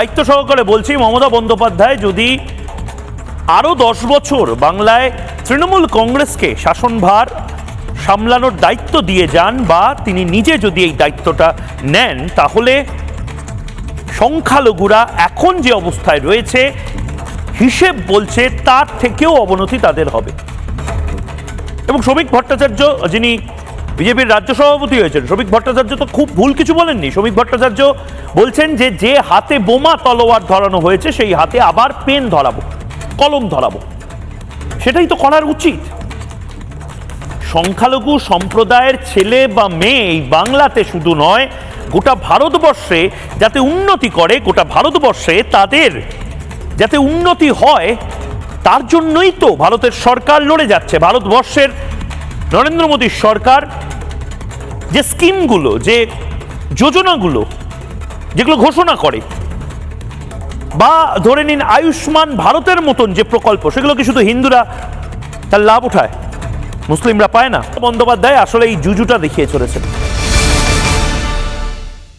দায়িত্ব সহকারে বলছি, মমতা বন্দ্যোপাধ্যায় যদি আরও দশ বছর বাংলায় তৃণমূল কংগ্রেসকে শাসনভার সামলানোর দায়িত্ব দিয়ে যান বা তিনি নিজে যদি এই দায়িত্বটা নেন, তাহলে সংখ্যালঘুরা এখন যে অবস্থায় রয়েছে, হিসেব বলছে তার থেকেও অবনতি তাদের হবে। এবং শ্রমিক ভট্টাচার্য যিনি বিজেপির রাজ্য সভাপতি হয়েছেন। শ্রমিক ভট্টাচার্য তো খুব ভুল কিছু বলেননি। শ্রমিক ভট্টাচার্য বলছেন যে যে হাতে বোমা তলোয়ার ধরানো হয়েছে, সেই হাতে আবার পেন ধরাবো, কলম ধরাবো। সেটাই তো করার উচিত। সংখ্যালঘু সম্প্রদায়ের ছেলে বা মেয়ে এই বাংলাতে শুধু নয়, গোটা ভারতবর্ষে যাতে উন্নতি করে, গোটা ভারতবর্ষে তাদের যাতে উন্নতি হয়, তার জন্যই তো ভারতের সরকার লড়ে যাচ্ছে। ভারতবর্ষের নরেন্দ্র মোদীর সরকার যে স্কিমগুলো, যে যোজনাগুলো, যেগুলো ঘোষণা করে, বা ধরে নিন আয়ুষ্মান ভারতের মতন যে প্রকল্প, সেগুলো কি শুধু হিন্দুরা তার লাভ উঠায়? মুসলিমরা পায় না? বন্দ্যোপাধ্যায় আসলে এই জুজুটা দেখিয়ে চলেছেন।